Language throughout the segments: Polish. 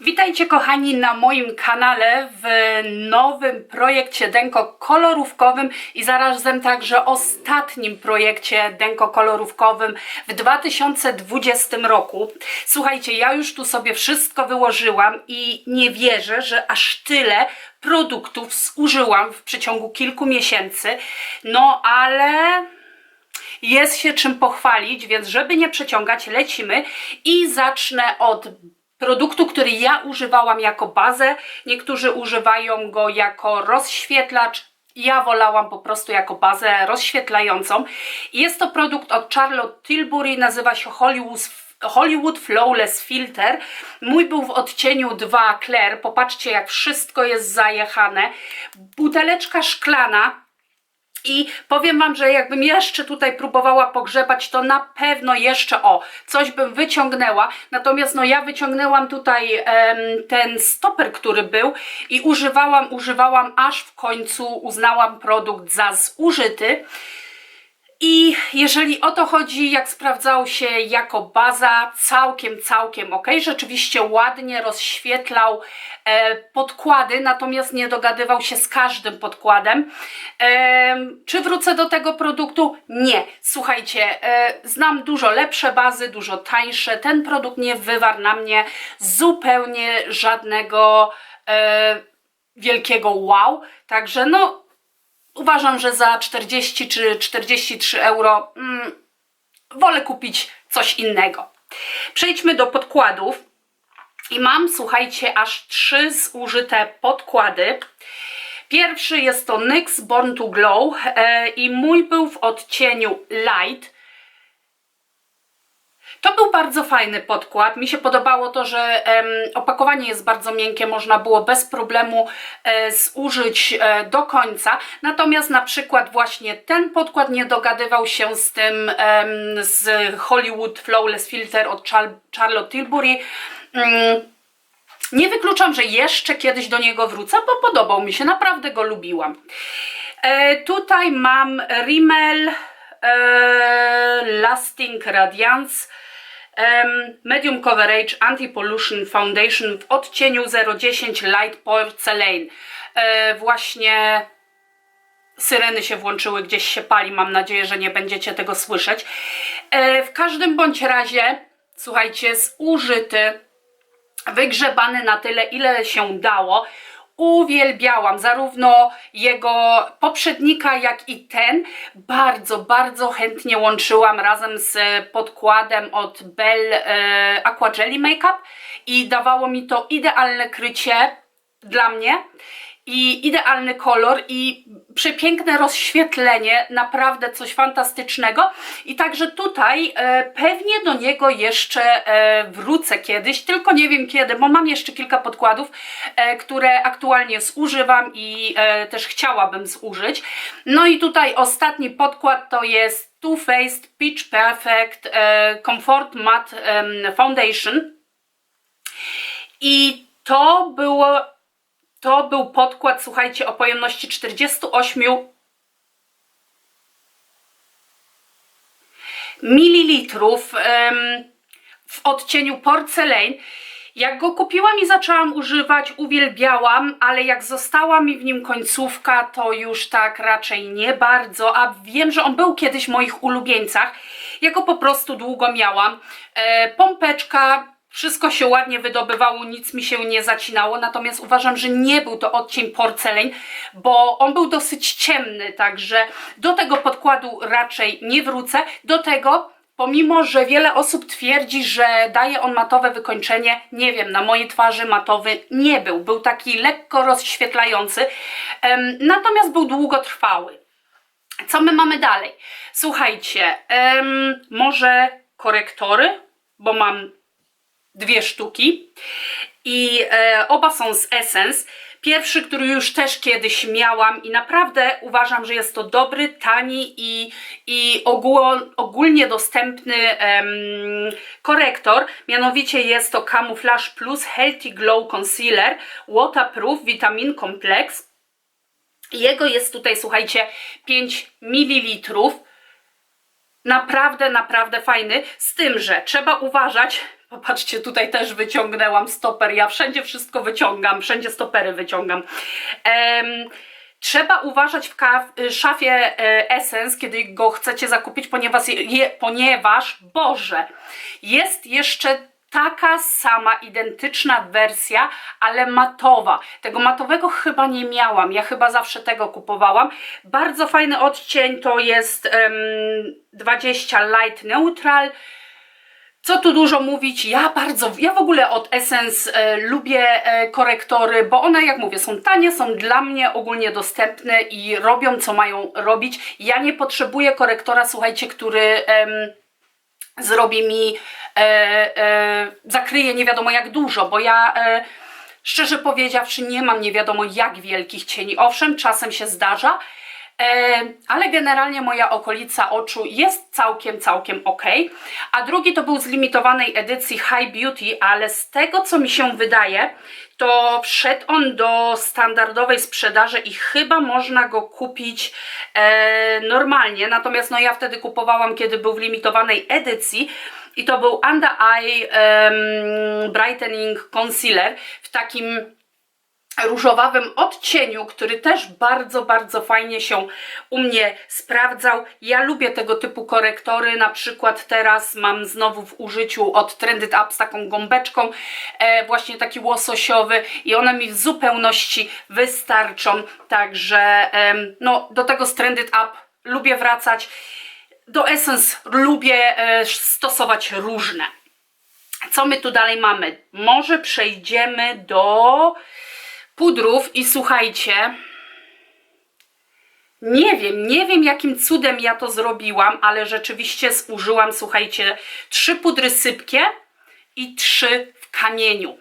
Witajcie kochani na moim kanale w nowym projekcie Denko kolorówkowym i zarazem także ostatnim projekcie Denko kolorówkowym w 2020 roku. Słuchajcie, ja już tu sobie wszystko wyłożyłam i nie wierzę, że aż tyle produktów zużyłam w przeciągu kilku miesięcy. No ale jest się czym pochwalić, więc żeby nie przeciągać, lecimy i zacznę od produktu, który ja używałam jako bazę. Niektórzy używają go jako rozświetlacz. Ja wolałam po prostu jako bazę rozświetlającą. Jest to produkt od Charlotte Tilbury, nazywa się Hollywood Hollywood Flawless Filter. Mój był w odcieniu 2 Claire. Popatrzcie, jak wszystko jest zajechane. Buteleczka szklana, i powiem Wam, że jakbym jeszcze tutaj próbowała pogrzebać, to na pewno jeszcze o, coś bym wyciągnęła. Natomiast no ja wyciągnęłam tutaj em, ten stoper, który był i używałam, używałam, aż w końcu uznałam produkt za zużyty. I jeżeli o to chodzi, jak sprawdzał się jako baza, całkiem, całkiem ok. Rzeczywiście ładnie rozświetlał e, podkłady, natomiast nie dogadywał się z każdym podkładem. E, czy wrócę do tego produktu? Nie. Słuchajcie, e, znam dużo lepsze bazy, dużo tańsze. Ten produkt nie wywarł na mnie zupełnie żadnego e, wielkiego wow. Także no, uważam, że za 40 czy 43 euro mm, wolę kupić coś innego. Przejdźmy do podkładów. I mam, słuchajcie, aż trzy zużyte podkłady. Pierwszy jest to NYX Born to Glow e, i mój był w odcieniu Light. To był bardzo fajny podkład. Mi się podobało to, że em, opakowanie jest bardzo miękkie, można było bez problemu e, zużyć e, do końca. Natomiast na przykład właśnie ten podkład nie dogadywał się z tym em, z Hollywood Flawless Filter od Char Charlotte Tilbury. Mm, nie wykluczam, że jeszcze kiedyś do niego wrócę, bo podobał mi się, naprawdę go lubiłam. E, tutaj mam Rimmel e, Lasting Radiance Medium Coverage Anti-Pollution Foundation w odcieniu 010 Light Porcelain. E, właśnie syreny się włączyły, gdzieś się pali, mam nadzieję, że nie będziecie tego słyszeć. E, w każdym bądź razie, słuchajcie, zużyty, wygrzebany na tyle, ile się dało. Uwielbiałam zarówno jego poprzednika, jak i ten. Bardzo, bardzo chętnie łączyłam razem z podkładem od Bell e, Aqua Jelly Makeup i dawało mi to idealne krycie dla mnie i idealny kolor i przepiękne rozświetlenie, naprawdę coś fantastycznego. I także tutaj e, pewnie do niego jeszcze e, wrócę kiedyś, tylko nie wiem kiedy, bo mam jeszcze kilka podkładów, e, które aktualnie zużywam i e, też chciałabym zużyć. No i tutaj ostatni podkład to jest Too Faced Peach Perfect e, Comfort Matte em, Foundation. I to było to był podkład, słuchajcie, o pojemności 48 mililitrów w odcieniu porcelain. Jak go kupiłam i zaczęłam używać, uwielbiałam, ale jak została mi w nim końcówka, to już tak raczej nie bardzo, a wiem, że on był kiedyś w moich ulubieńcach. Ja go po prostu długo miałam. E, pompeczka, wszystko się ładnie wydobywało, nic mi się nie zacinało, natomiast uważam, że nie był to odcień porcelain, bo on był dosyć ciemny, także do tego podkładu raczej nie wrócę. Do tego Pomimo, że wiele osób twierdzi, że daje on matowe wykończenie, nie wiem, na mojej twarzy matowy nie był. Był taki lekko rozświetlający, natomiast był długotrwały. Co my mamy dalej? Słuchajcie, może korektory, bo mam dwie sztuki i e, oba są z Essence. Pierwszy, który już też kiedyś miałam i naprawdę uważam, że jest to dobry, tani i, i ogól, ogólnie dostępny em, korektor. Mianowicie jest to Camouflage Plus Healthy Glow Concealer Waterproof Vitamin Complex. Jego jest tutaj, słuchajcie, 5 ml. Naprawdę, naprawdę fajny. Z tym, że trzeba uważać, Popatrzcie, tutaj też wyciągnęłam stoper. Ja wszędzie wszystko wyciągam, wszędzie stopery wyciągam. Em, Trzeba uważać w szafie e, Essence, kiedy go chcecie zakupić, ponieważ, je, ponieważ, Boże, jest jeszcze taka sama, identyczna wersja, ale matowa. Tego matowego chyba nie miałam, ja chyba zawsze tego kupowałam. Bardzo fajny odcień to jest em, 20 Light Neutral. Co tu dużo mówić, ja bardzo, ja w ogóle od Essence e, lubię e, korektory, bo one, jak mówię, są tanie, są dla mnie ogólnie dostępne i robią, co mają robić. Ja nie potrzebuję korektora, słuchajcie, który em, zrobi mi, e, e, zakryje nie wiadomo jak dużo, bo ja... E, Szczerze powiedziawszy, nie mam nie wiadomo jak wielkich cieni. Owszem, czasem się zdarza, ale generalnie moja okolica oczu jest całkiem, całkiem ok. A drugi to był z limitowanej edycji High Beauty, ale z tego co mi się wydaje, to wszedł on do standardowej sprzedaży i chyba można go kupić e, normalnie. Natomiast no ja wtedy kupowałam, kiedy był w limitowanej edycji. I to był Under Eye em, Brightening Concealer w takim różowawym odcieniu, który też bardzo, bardzo fajnie się u mnie sprawdzał. Ja lubię tego typu korektory, na przykład teraz mam znowu w użyciu od Trended Up z taką gąbeczką, e, właśnie taki łososiowy i one mi w zupełności wystarczą, także em, no, do tego z Trended Up lubię wracać. Do Essence lubię e, stosować różne. Co my tu dalej mamy? Może przejdziemy do pudrów i słuchajcie, nie wiem, nie wiem jakim cudem ja to zrobiłam, ale rzeczywiście zużyłam, słuchajcie, trzy pudry sypkie i trzy w kamieniu.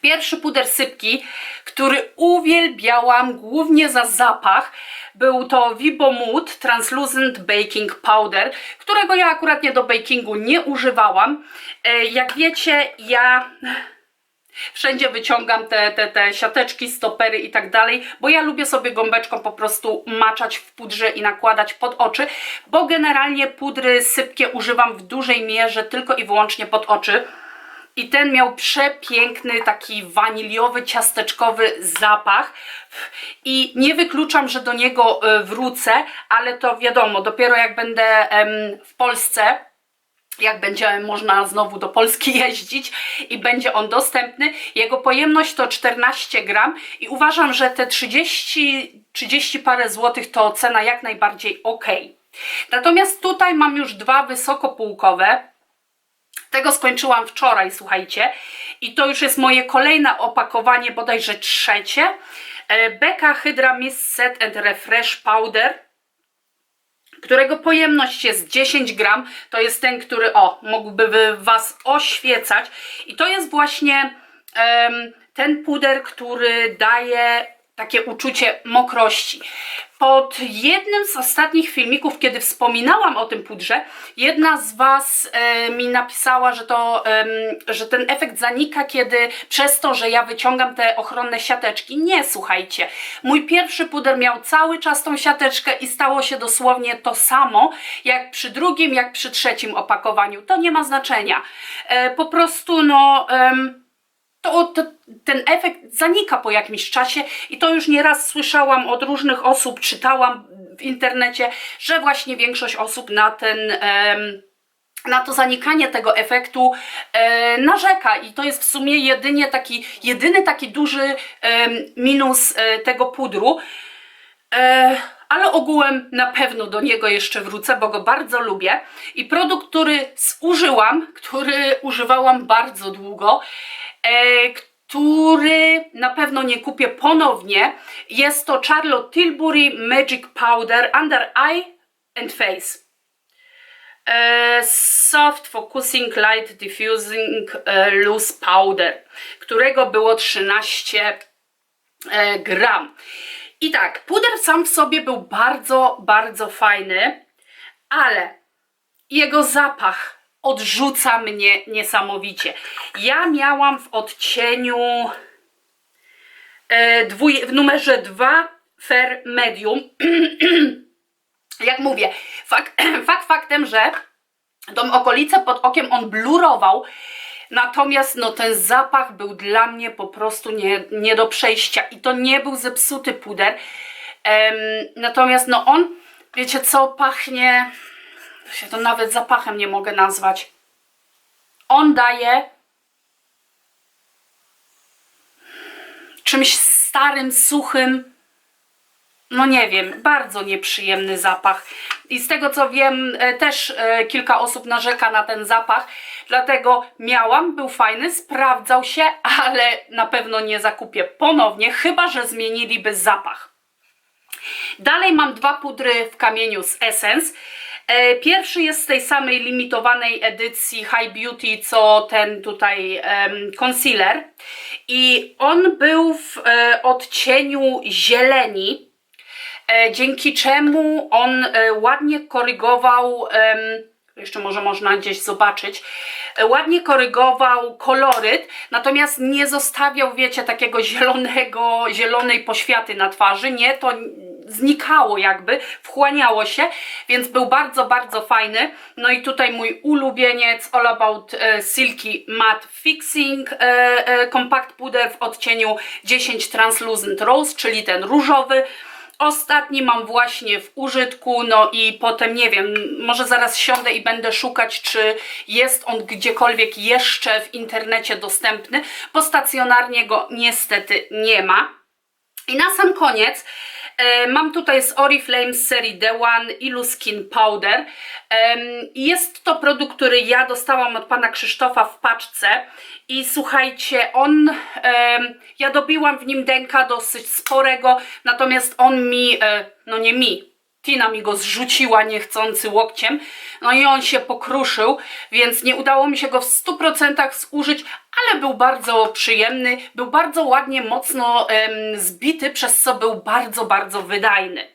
Pierwszy puder sypki, który uwielbiałam głównie za zapach, był to Vibo Mood Translucent Baking Powder, którego ja akurat nie do bakingu nie używałam. E, Jak wiecie, ja Wszędzie wyciągam te, te, te siateczki, stopery i tak dalej, bo ja lubię sobie gąbeczką po prostu maczać w pudrze i nakładać pod oczy, bo generalnie pudry sypkie używam w dużej mierze tylko i wyłącznie pod oczy. I ten miał przepiękny, taki waniliowy, ciasteczkowy zapach. I nie wykluczam, że do niego e, wrócę, ale to wiadomo, dopiero jak będę w Polsce, jak będzie można znowu do Polski jeździć i będzie on dostępny. Jego pojemność to 14 gram i uważam, że te 30, 30 parę złotych to cena jak najbardziej ok. Natomiast tutaj mam już dwa wysokopółkowe. Tego skończyłam wczoraj, słuchajcie. I to już jest moje kolejne opakowanie, bodajże trzecie. E, Beka Hydra Mist Set and Refresh Powder którego pojemność jest 10 gram. To jest ten, który o, mógłby Was oświecać. I to jest właśnie em, ten puder, który daje takie uczucie mokrości. Pod jednym z ostatnich filmików, kiedy wspominałam o tym pudrze, jedna z Was e, mi napisała, że, to, że ten efekt zanika, kiedy przez to, że ja wyciągam te ochronne siateczki. Nie, słuchajcie. Mój pierwszy puder miał cały czas tą siateczkę i stało się dosłownie to samo, jak przy drugim, jak przy trzecim opakowaniu. To nie ma znaczenia. E, po prostu, no... to, to, ten efekt zanika po jakimś czasie i to już nieraz słyszałam od różnych osób, czytałam w internecie, że właśnie większość osób na ten. em, na to zanikanie tego efektu e, narzeka i to jest w sumie jedynie taki, jedyny taki duży em, minus e, tego pudru. E, ale ogółem na pewno do niego jeszcze wrócę, bo go bardzo lubię. I produkt, który zużyłam, który używałam bardzo długo, e, który na pewno nie kupię ponownie, jest to Charlotte Tilbury Magic Powder Under Eye and Face. E, Soft Focusing Light Diffusing e, Loose Powder, którego było 13 e, gram. I tak, puder sam w sobie był bardzo, bardzo fajny, ale jego zapach odrzuca mnie niesamowicie. Ja miałam w odcieniu e, w numerze 2 Fair Medium. Jak mówię, fakt, fakt faktem, że tą okolicę pod okiem on blurował, Natomiast no, ten zapach był dla mnie po prostu nie, nie do przejścia i to nie był zepsuty puder. Em, natomiast no on, wiecie co, pachnie, się to nawet zapachem nie mogę nazwać. On daje czymś starym, suchym, no nie wiem, bardzo nieprzyjemny zapach. I z tego co wiem, e, też e, kilka osób narzeka na ten zapach, dlatego miałam, był fajny, sprawdzał się, ale na pewno nie zakupię ponownie, chyba że zmieniliby zapach. Dalej mam dwa pudry w kamieniu z Essence. E, Pierwszy jest z tej samej limitowanej edycji High Beauty, co ten tutaj concealer. I on był w e, odcieniu zieleni, e, dzięki czemu on ładnie korygował, jeszcze może można gdzieś zobaczyć, ładnie korygował koloryt, natomiast nie zostawiał, wiecie, takiego zielonego, zielonej poświaty na twarzy, nie, to znikało jakby, wchłaniało się, więc był bardzo, bardzo fajny. No i tutaj mój ulubieniec All About e, Silky Matte Fixing e, e, Compact Puder w odcieniu 10 Translucent Rose, czyli ten różowy. Ostatni mam właśnie w użytku, no i potem nie wiem, może zaraz siądę i będę szukać, czy jest on gdziekolwiek jeszcze w internecie dostępny, bo stacjonarnie go niestety nie ma. I na sam koniec e, mam tutaj z Oriflame z serii The One Ilu Skin Powder. Jest to produkt, który ja dostałam od pana Krzysztofa w paczce i słuchajcie, on, ja dobiłam w nim denka dosyć sporego, natomiast on mi, e, no nie mi, Tina mi go zrzuciła niechcący łokciem, no i on się pokruszył, więc nie udało mi się go w 100% zużyć, ale był bardzo przyjemny, był bardzo ładnie, mocno em, zbity, przez co był bardzo, bardzo wydajny.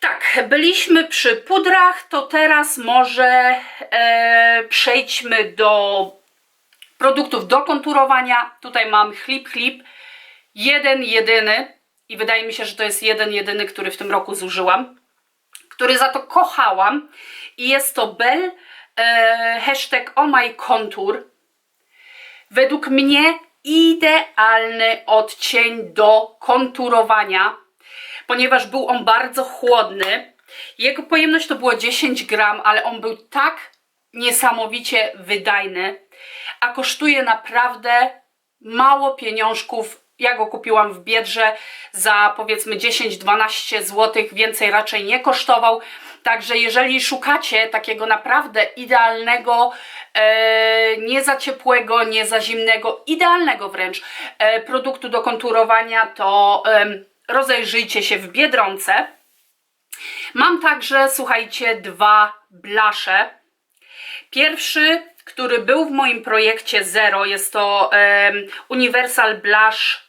Tak, byliśmy przy pudrach, to teraz może e, przejdźmy do produktów do konturowania. Tutaj mam Clip Clip, jeden, jedyny i wydaje mi się, że to jest jeden, jedyny, który w tym roku zużyłam, który za to kochałam i jest to Bell e, hashtag Oh My Contour. Według mnie idealny odcień do konturowania, ponieważ był on bardzo chłodny. Jego pojemność to było 10 gram, ale on był tak niesamowicie wydajny, a kosztuje naprawdę mało pieniążków. Ja go kupiłam w Biedrze za powiedzmy 10-12 zł, więcej raczej nie kosztował. Także jeżeli szukacie takiego naprawdę idealnego, e, nie za ciepłego, nie za zimnego, idealnego wręcz e, produktu do konturowania, to em, rozejrzyjcie się w Biedronce. Mam także, słuchajcie, dwa blasze. Pierwszy, który był w moim projekcie Zero, jest to Universal Blush,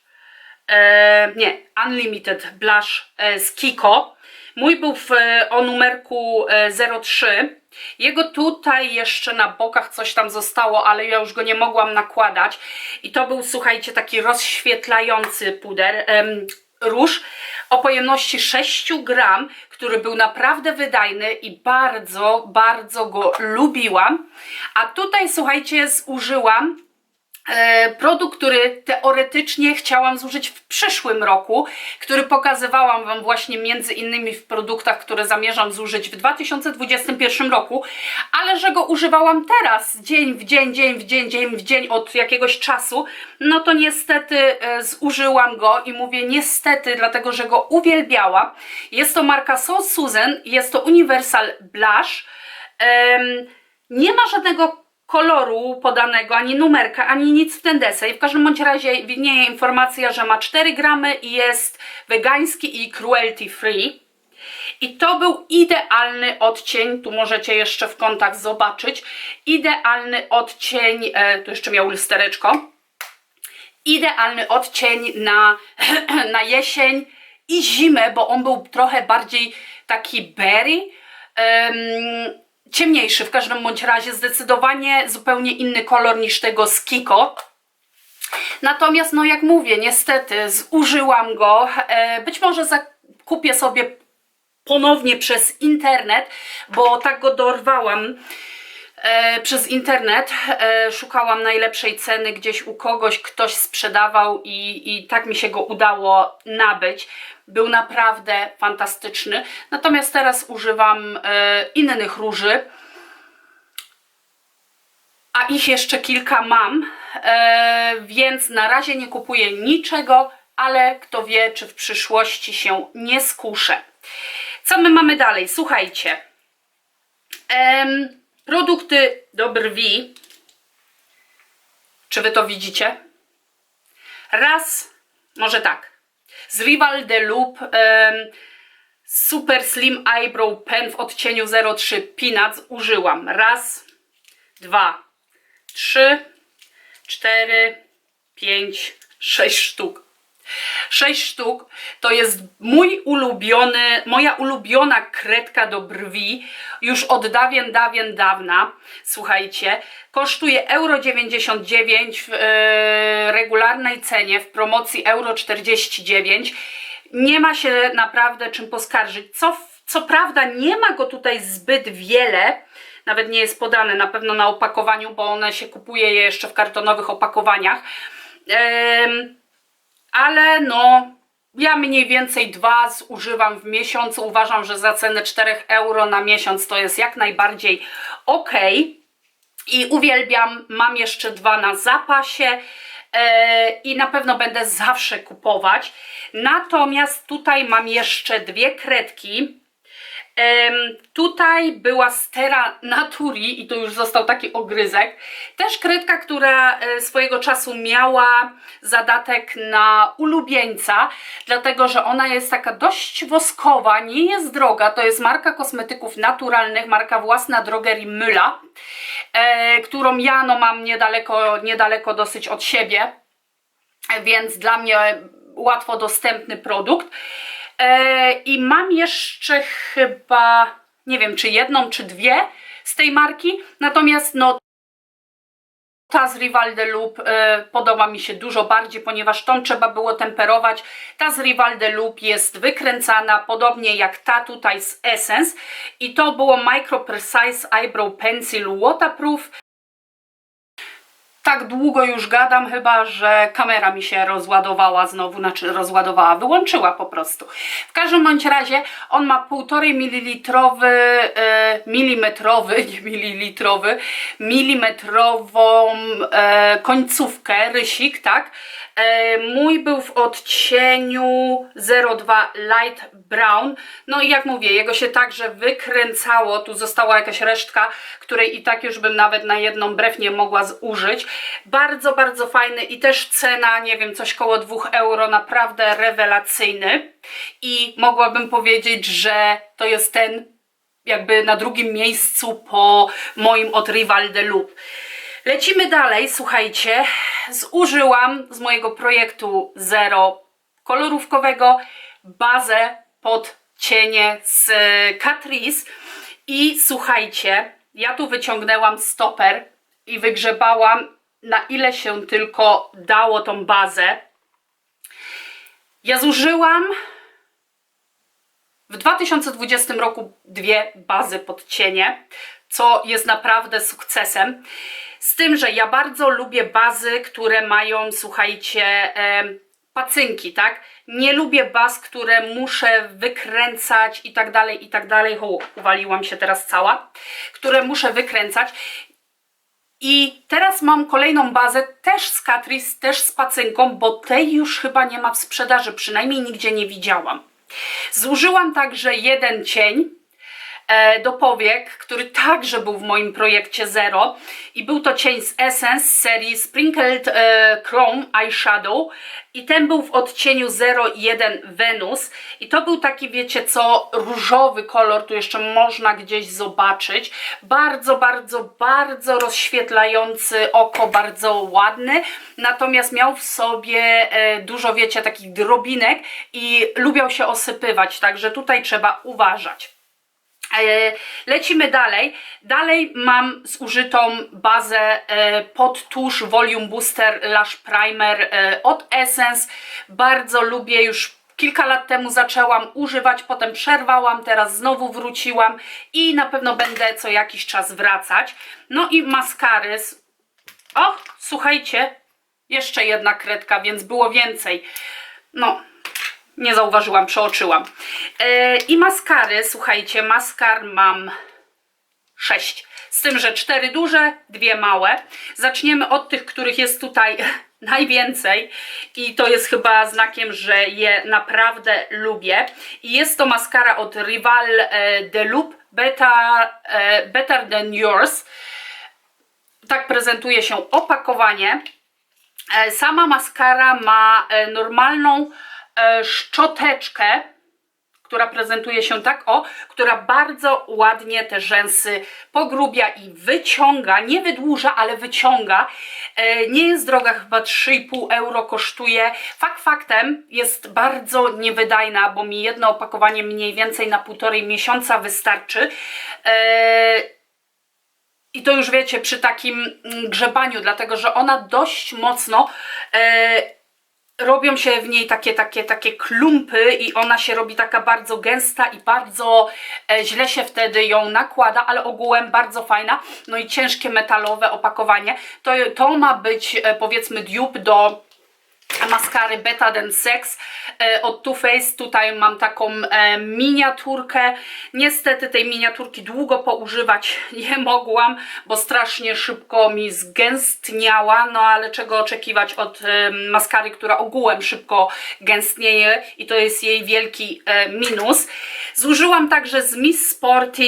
e, nie, Unlimited Blush e, z Kiko. Mój był w, e, o numerku e, 03. Jego tutaj jeszcze na bokach coś tam zostało, ale ja już go nie mogłam nakładać. I to był, słuchajcie, taki rozświetlający puder, em, róż o pojemności 6 gram, który był naprawdę wydajny i bardzo, bardzo go lubiłam. A tutaj, słuchajcie, zużyłam e, produkt, który teoretycznie chciałam zużyć w przyszłym roku, który pokazywałam Wam właśnie między innymi w produktach, które zamierzam zużyć w 2021 roku, ale że go używałam teraz, dzień w dzień, dzień w dzień, dzień w dzień od jakiegoś czasu, no to niestety e, zużyłam go i mówię niestety, dlatego że go uwielbiałam. Jest to marka So Susan, jest to Universal Blush. Nie ma żadnego koloru podanego, ani numerka, ani nic w ten deseń. W każdym bądź razie widnieje informacja, że ma 4 gramy i jest wegański i cruelty free. I to był idealny odcień, tu możecie jeszcze w kontakt zobaczyć, idealny odcień, e, tu jeszcze miał lustereczko, idealny odcień na, na jesień i zimę, bo on był trochę bardziej taki berry, ciemniejszy w każdym bądź razie, zdecydowanie zupełnie inny kolor niż tego z Kiko. Natomiast, no jak mówię, niestety zużyłam go. E, być może zakupię sobie ponownie przez internet, bo tak go dorwałam przez internet. E, szukałam najlepszej ceny gdzieś u kogoś, ktoś sprzedawał i, i tak mi się go udało nabyć. Był naprawdę fantastyczny. Natomiast teraz używam e, innych róży. A ich jeszcze kilka mam, e, więc na razie nie kupuję niczego, ale kto wie, czy w przyszłości się nie skuszę. Co my mamy dalej? Słuchajcie. Em, produkty do brwi. Czy wy to widzicie? Raz, może tak. Z Rival de Loop em, Super Slim Eyebrow Pen w odcieniu 03 Peanuts użyłam. Raz, dwa, trzy, cztery, pięć, sześć sztuk. Sześć sztuk to jest mój ulubiony, moja ulubiona kredka do brwi już od dawien, dawien dawna. Słuchajcie, kosztuje euro 99 w e, regularnej cenie, w promocji euro 49. Nie ma się naprawdę czym poskarżyć. Co, co prawda nie ma go tutaj zbyt wiele, nawet nie jest podane na pewno na opakowaniu, bo one się kupuje je jeszcze w kartonowych opakowaniach. Em, ale no, ja mniej więcej dwa zużywam w miesiącu. Uważam, że za cenę 4 euro na miesiąc to jest jak najbardziej ok. I uwielbiam, mam jeszcze dwa na zapasie e, i na pewno będę zawsze kupować. Natomiast tutaj mam jeszcze dwie kredki. Tutaj była Stera Naturi i to już został taki ogryzek. Też kredka, która e, swojego czasu miała zadatek na ulubieńca, dlatego że ona jest taka dość woskowa, nie jest droga. To jest marka kosmetyków naturalnych, marka własna drogerii Myla, e, którą ja no, mam niedaleko, niedaleko dosyć od siebie, więc dla mnie łatwo dostępny produkt. E, I mam jeszcze chyba, nie wiem, czy jedną, czy dwie z tej marki. Natomiast no, ta z Rival de Loop e, podoba mi się dużo bardziej, ponieważ tą trzeba było temperować. Ta z Rival de Loop jest wykręcana, podobnie jak ta tutaj z Essence. I to było Micro Precise Eyebrow Pencil Waterproof. Tak długo już gadam, chyba że kamera mi się rozładowała znowu, znaczy rozładowała, wyłączyła po prostu. W każdym bądź razie on ma 1,5 mililitrowy, e, milimetrowy, nie mililitrowy, milimetrową e, końcówkę, rysik, tak? E, mój był w odcieniu 02 Light Brown. No i jak mówię, jego się także wykręcało. Tu została jakaś resztka, której i tak już bym nawet na jedną brew nie mogła zużyć. Bardzo, bardzo fajny i też cena, nie wiem, coś koło 2 euro, naprawdę rewelacyjny. I mogłabym powiedzieć, że to jest ten jakby na drugim miejscu po moim od Rival de Loop. Lecimy dalej, słuchajcie. Zużyłam z mojego projektu Zero kolorówkowego bazę pod cienie z Catrice i słuchajcie, ja tu wyciągnęłam stoper i wygrzebałam na ile się tylko dało tą bazę. Ja zużyłam w 2020 roku dwie bazy pod cienie, co jest naprawdę sukcesem. Z tym, że ja bardzo lubię bazy, które mają, słuchajcie, pacynki, tak? Nie lubię baz, które muszę wykręcać i tak dalej, i tak dalej. O, uwaliłam się teraz cała. Które muszę wykręcać. I teraz mam kolejną bazę, też z Catrice, też z pacynką, bo tej już chyba nie ma w sprzedaży, przynajmniej nigdzie nie widziałam. Zużyłam także jeden cień do powiek, który także był w moim projekcie Zero. I był to cień z Essence z serii Sprinkled e, Chrome Eyeshadow. I ten był w odcieniu 01 Venus i to był taki, wiecie co, różowy kolor, tu jeszcze można gdzieś zobaczyć, bardzo, bardzo, bardzo rozświetlający oko, bardzo ładny, natomiast miał w sobie e, dużo, wiecie, takich drobinek i lubiał się osypywać, także tutaj trzeba uważać. E, Lecimy dalej. Dalej mam zużytą bazę e, pod tusz Volume Booster Lash Primer e, od Essence. Bardzo lubię już kilka lat temu zaczęłam używać, potem przerwałam, teraz znowu wróciłam i na pewno będę co jakiś czas wracać. No i maskary. O, słuchajcie, jeszcze jedna kredka, więc było więcej. No, nie zauważyłam, przeoczyłam. E, I maskary, słuchajcie, maskar mam sześć. Z tym, że cztery duże, dwie małe. Zaczniemy od tych, których jest tutaj najwięcej i to jest chyba znakiem, że je naprawdę lubię. I jest to maskara od Rival e, de Loop Better, e, Better Than Yours. Tak prezentuje się opakowanie. Sama maskara ma normalną szczoteczkę, która prezentuje się tak, o, która bardzo ładnie te rzęsy pogrubia i wyciąga, nie wydłuża, ale wyciąga. E, Nie jest droga, chyba 3,5 euro kosztuje. Fakt faktem jest bardzo niewydajna, bo mi jedno opakowanie mniej więcej na półtorej miesiąca wystarczy. E, i to już wiecie, przy takim mm, grzebaniu, dlatego że ona dość mocno e, robią się w niej takie, takie, takie klumpy i ona się robi taka bardzo gęsta i bardzo e, źle się wtedy ją nakłada, ale ogółem bardzo fajna. No i ciężkie metalowe opakowanie. To, to ma być e, powiedzmy dupe do maskary Better Than Sex e, od Too Faced. Tutaj mam taką e, miniaturkę. Niestety tej miniaturki długo poużywać nie mogłam, bo strasznie szybko mi zgęstniała. No ale czego oczekiwać od e, maskary, która ogółem szybko gęstnieje i to jest jej wielki minus. Zużyłam także z Miss Sporty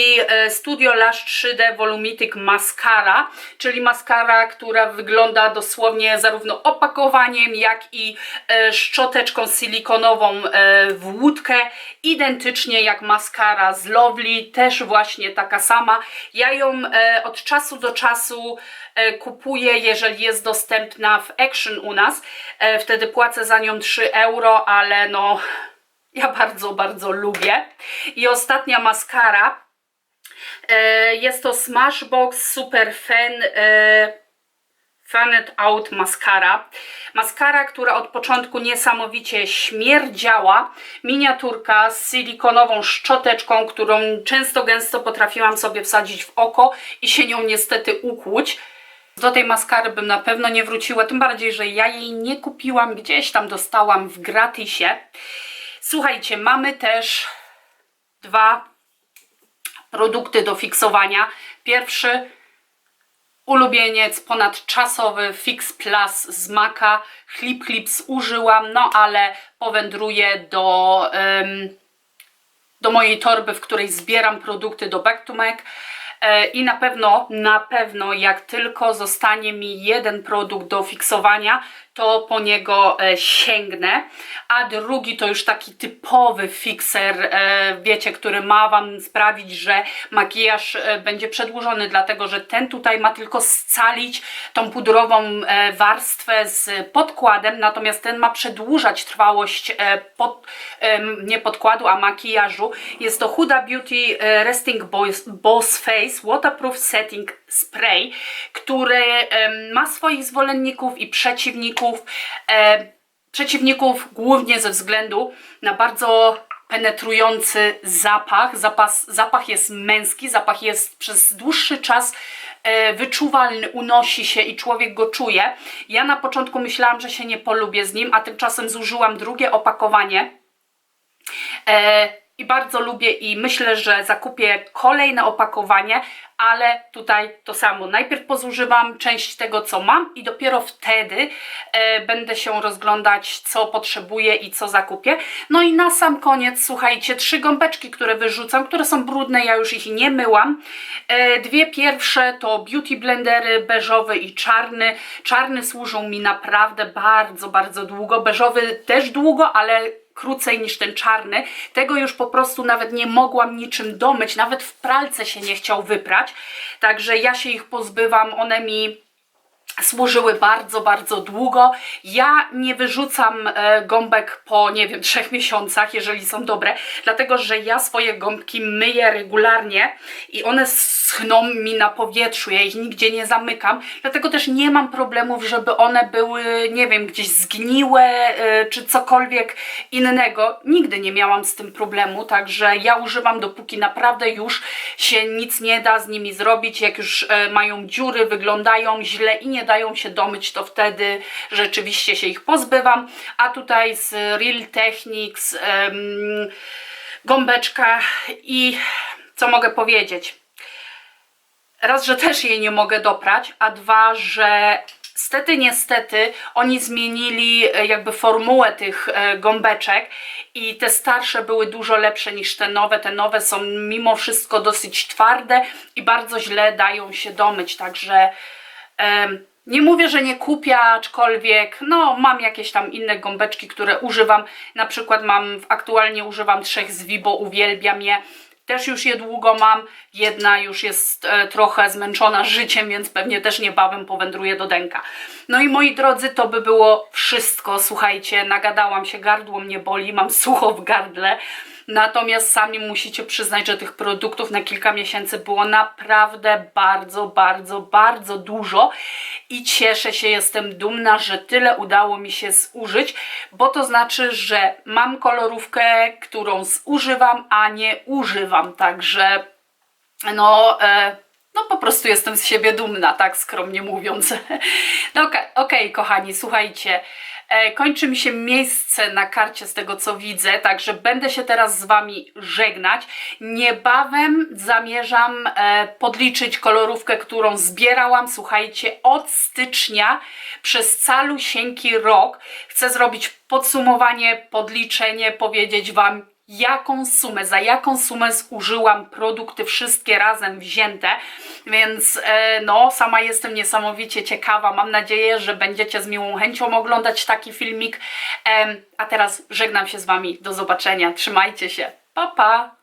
Studio Lash 3D Volumitic Mascara, czyli maskara, która wygląda dosłownie zarówno opakowaniem, jak i e, szczoteczką silikonową e, w łódkę, identycznie jak maskara z Lovely, też właśnie taka sama. Ja ją e, od czasu do czasu kupuję, jeżeli jest dostępna w Action u nas. Wtedy płacę za nią 3 euro, ale no ja bardzo, bardzo lubię. I ostatnia maskara jest to Smashbox Super Fan Fanet Out Mascara. Maskara, która od początku niesamowicie śmierdziała. Miniaturka z silikonową szczoteczką, którą często gęsto potrafiłam sobie wsadzić w oko i się nią niestety ukłuć. Do tej maskary bym na pewno nie wróciła, tym bardziej, że ja jej nie kupiłam, gdzieś tam dostałam w gratisie. Słuchajcie, mamy też dwa produkty do fiksowania. Pierwszy ulubieniec ponadczasowy Fix Plus z Maka. Clip Clips użyłam, no ale powędruję do, do mojej torby, w której zbieram produkty do Back to Mac. E, I na pewno, na pewno, jak tylko zostanie mi jeden produkt do fiksowania, to po niego e, sięgnę. A drugi to już taki typowy fixer, e, wiecie, który ma Wam sprawić, że makijaż e, będzie przedłużony, dlatego że ten tutaj ma tylko scalić tą pudrową warstwę z podkładem, natomiast ten ma przedłużać trwałość pod, nie podkładu, a makijażu. Jest to Huda Beauty Resting Boss Face Waterproof Setting Spray, który ma swoich zwolenników i przeciwników. Przeciwników głównie ze względu na bardzo penetrujący zapach. Zapas, zapach jest męski, zapach jest przez dłuższy czas e, wyczuwalny, unosi się i człowiek go czuje. Ja na początku myślałam, że się nie polubię z nim, a tymczasem zużyłam drugie opakowanie. E, I bardzo lubię i myślę, że zakupię kolejne opakowanie, ale tutaj to samo. Najpierw pozużywam część tego, co mam i dopiero wtedy e, będę się rozglądać, co potrzebuję i co zakupię. No i na sam koniec, słuchajcie, trzy gąbeczki, które wyrzucam, które są brudne, ja już ich nie myłam. E, dwie pierwsze to beauty blendery, beżowy i czarny. Czarny służył mi naprawdę bardzo, bardzo długo. Beżowy też długo, ale krócej niż ten czarny. Tego już po prostu nawet nie mogłam niczym domyć, nawet w pralce się nie chciał wyprać. Także ja się ich pozbywam, one mi służyły bardzo, bardzo długo. Ja nie wyrzucam e, gąbek po, nie wiem, trzech miesiącach, jeżeli są dobre, dlatego że ja swoje gąbki myję regularnie i one schną mi na powietrzu, ja ich nigdzie nie zamykam, dlatego też nie mam problemów, żeby one były, nie wiem, gdzieś zgniłe e, czy cokolwiek innego. Nigdy nie miałam z tym problemu, także ja używam dopóki naprawdę już się nic nie da z nimi zrobić, jak już e, mają dziury, wyglądają źle i nie dają się domyć, to wtedy rzeczywiście się ich pozbywam. A tutaj z Real Techniques em, gąbeczka i co mogę powiedzieć? Raz, że też jej nie mogę doprać, a dwa, że Stety, niestety, oni zmienili e, jakby formułę tych e, gąbeczek i te starsze były dużo lepsze niż te nowe. Te nowe są mimo wszystko dosyć twarde i bardzo źle dają się domyć, także nie mówię, że nie kupię, aczkolwiek no mam jakieś tam inne gąbeczki, które używam. Na przykład mam, aktualnie używam trzech z Vibo, uwielbiam je. Też już je długo mam. Jedna już jest e, trochę zmęczona życiem, więc pewnie też niebawem powędruje do Denka. No i moi drodzy, to by było wszystko. Słuchajcie, nagadałam się, gardło mnie boli, mam sucho w gardle. Natomiast sami musicie przyznać, że tych produktów na kilka miesięcy było naprawdę bardzo, bardzo, bardzo dużo i cieszę się, jestem dumna, że tyle udało mi się zużyć, bo to znaczy, że mam kolorówkę, którą zużywam, a nie używam, także no... E, no po prostu jestem z siebie dumna, tak skromnie mówiąc. No okej, okay, kochani, słuchajcie, kończy mi się miejsce na karcie z tego co widzę, także będę się teraz z Wami żegnać. Niebawem zamierzam e, podliczyć kolorówkę, którą zbierałam, słuchajcie, od stycznia przez calusieńki rok. Chcę zrobić podsumowanie, podliczenie, powiedzieć Wam jaką sumę, za jaką sumę zużyłam produkty wszystkie razem wzięte, więc e, no sama jestem niesamowicie ciekawa, mam nadzieję, że będziecie z miłą chęcią oglądać taki filmik, a teraz żegnam się z Wami, do zobaczenia, trzymajcie się, pa pa!